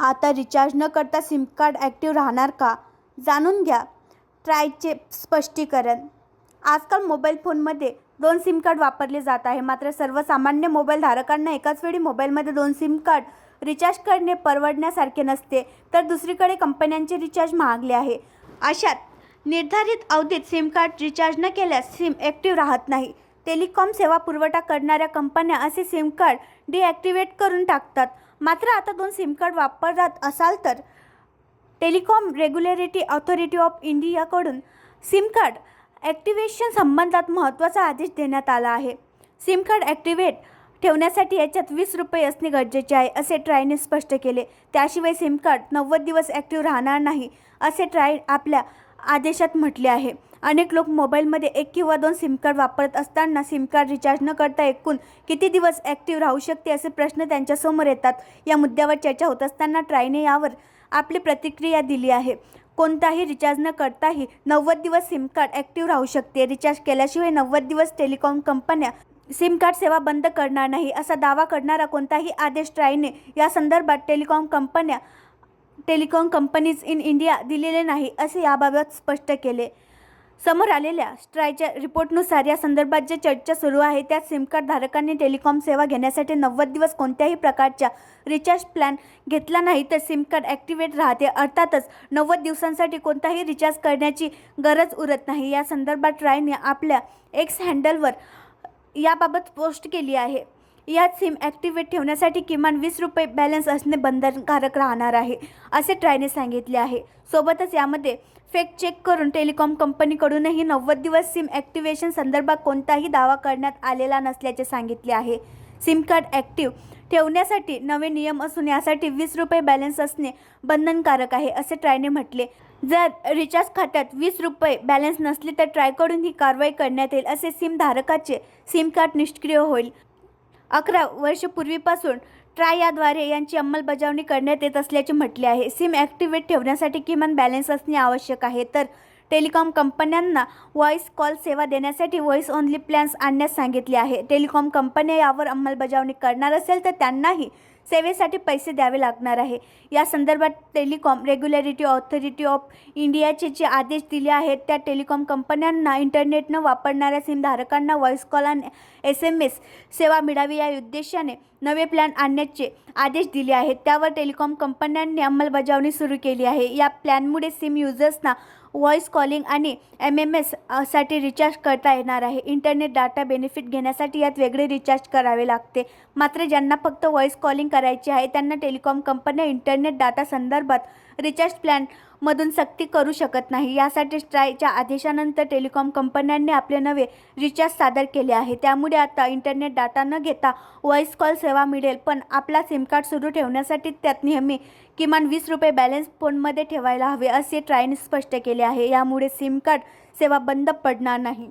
आता रिचार्ज न करता सिम कार्ड ॲक्टिव्ह राहणार का? जाणून घ्या. ट्रायचे स्पष्टीकरण. आजकाल मोबाईल फोनमध्ये दोन सिम कार्ड वापरले जात आहे. मात्र सर्वसामान्य मोबाईल धारकांना एकाच वेळी मोबाईलमध्ये दोन सिम कार्ड रिचार्ज करणे परवडण्यासारखे नसते तर दुसरीकडे कंपन्यांचे रिचार्ज महागले आहे. अशात निर्धारित अवधीत सिम कार्ड रिचार्ज न केल्यास सिम ॲक्टिव्ह राहत नाही. टेलिकॉम सेवा पुरवठा करणाऱ्या कंपन्या असे सिम कार्ड डिॲक्टिवेट करून टाकतात. मात्र आता दोन सिम कार्ड वापरत असाल तर टेलिकॉम रेग्युलेटरी ऑथॉरिटी ऑफ इंडियाकडून सिम कार्ड ॲक्टिवेशन संबंधात महत्त्वाचा आदेश देण्यात आला आहे. सिम कार्ड ॲक्टिवेट ठेवण्यासाठी याच्यात वीस रुपये असणे गरजेचे आहे असे ट्रायने स्पष्ट केले. त्याशिवाय सिम कार्ड नव्वद दिवस ॲक्टिव्ह राहणार नाही असे ट्राय आपल्या आदेशात म्हटले आहे. अनेक लोक मोबाईलमध्ये एक किंवा दोन सिम कार्ड वापरत असताना सिम कार्ड रिचार्ज न करता एकूण किती दिवस ॲक्टिव्ह राहू शकते असे प्रश्न त्यांच्यासमोर येतात. या मुद्द्यावर चर्चा होत असताना ट्रायने यावर आपली प्रतिक्रिया दिली आहे. कोणताही रिचार्ज न करताही नव्वद दिवस सिम कार्ड ॲक्टिव्ह राहू शकते. रिचार्ज केल्याशिवाय नव्वद दिवस टेलिकॉम कंपन्या सिम कार्ड सेवा बंद करणार नाही असा दावा करणारा कोणताही आदेश ट्रायने या संदर्भात टेलिकॉम कंपन्या टेलिकॉम कंपनीज इन इंडिया दिलेले नाही असे याबाबत स्पष्ट केले. समोर आलेल्या स्ट्रायच्या रिपोर्टनुसार या संदर्भात जे चर्चा सुरू आहे त्यात सिमकार्ड धारकांनी टेलिकॉम सेवा घेण्यासाठी नव्वद दिवस कोणत्याही प्रकारच्या रिचार्ज प्लॅन घेतला नाही तर सिमकार्ड ॲक्टिवेट राहते. अर्थातच नव्वद दिवसांसाठी कोणताही रिचार्ज करण्याची गरज उरत नाही. या संदर्भात ट्रायने आपल्या एक्स हँडलवर याबाबत पोस्ट केली आहे. यात सिम ॲक्टिवेट ठेवण्यासाठी किमान वीस रुपये बॅलन्स असणे बंधनकारक राहणार आहे असे ट्रायने सांगितले आहे. सोबतच यामध्ये फेक चेक करून टेलिकॉम कंपनीकडूनही नव्वद दिवस सिम ॲक्टिवेशन संदर्भात कोणताही दावा करण्यात आलेला नसल्याचे सांगितले आहे. सिम कार्ड ॲक्टिव्ह ठेवण्यासाठी नवे नियम असून यासाठी वीस रुपये बॅलन्स असणे बंधनकारक आहे असे ट्रायने म्हटले. जर रिचार्ज खात्यात वीस रुपये बॅलन्स नसले तर ट्रायकडून ही कारवाई करण्यात येईल असे सिम धारकाचे सिम कार्ड निष्क्रिय होईल. अकरा वर्षपूर्वीपासून ट्राय याद्वारे यांची अंमलबजावणी करण्यात येत असल्याचे म्हटले आहे. सिम ॲक्टिवेट ठेवण्यासाठी किमान बॅलन्स असणे आवश्यक आहे. तर टेलिकॉम कंपन्यांना व्हॉइस कॉल सेवा देण्यासाठी व्हॉइस ओनली प्लॅन्स आणण्यास सांगितले आहे. टेलिकॉम कंपन्या यावर अंमलबजावणी करणार असेल तर त्यांनाही सेवेसाठी पैसे द्यावे लागणार आहे. या संदर्भात टेलिकॉम रेग्युलेटरी ऑथॉरिटी ऑफ इंडियाचे जे आदेश दिले आहेत त्या टेलिकॉम कंपन्यांना इंटरनेटनं वापरणाऱ्या सिमधारकांना व्हॉइस कॉल आणि एस एम एस सेवा मिळावी या उद्देशाने नवे प्लॅन आणण्याचे आदेश दिले आहेत. त्यावर टेलिकॉम कंपन्यांनी अंमलबजावणी सुरू केली आहे. या प्लॅनमुळे सिम युजर्सना व्हॉइस कॉलिंग आणि एम एम एससाठी रिचार्ज करता येणार आहे. इंटरनेट डाटा बेनिफिट घेण्यासाठी यात वेगळे रिचार्ज करावे लागते. मात्र ज्यांना फक्त व्हॉइस कॉलिंग करायची आहे त्यांना टेलिकॉम कंपन्या इंटरनेट डाटा संदर्भात रिचार्ज प्लॅन मधून सक्ती करू शकत नाही. यासाठी ट्रायच्या आदेशानंतर टेलिकॉम कंपन्यांनी आपले नवे रिचार्ज सादर केले आहे. त्यामुळे आता इंटरनेट डाटा न घेता व्हॉइस कॉल सेवा मिळेल. पण आपला सिम कार्ड सुरू ठेवण्यासाठी त्यात नेहमी किमान वीस रुपये बॅलन्स फोनमध्ये ठेवायला हवे असे ट्रायने स्पष्ट केले आहे. यामुळे सिम कार्ड सेवा बंद पडणार नाही.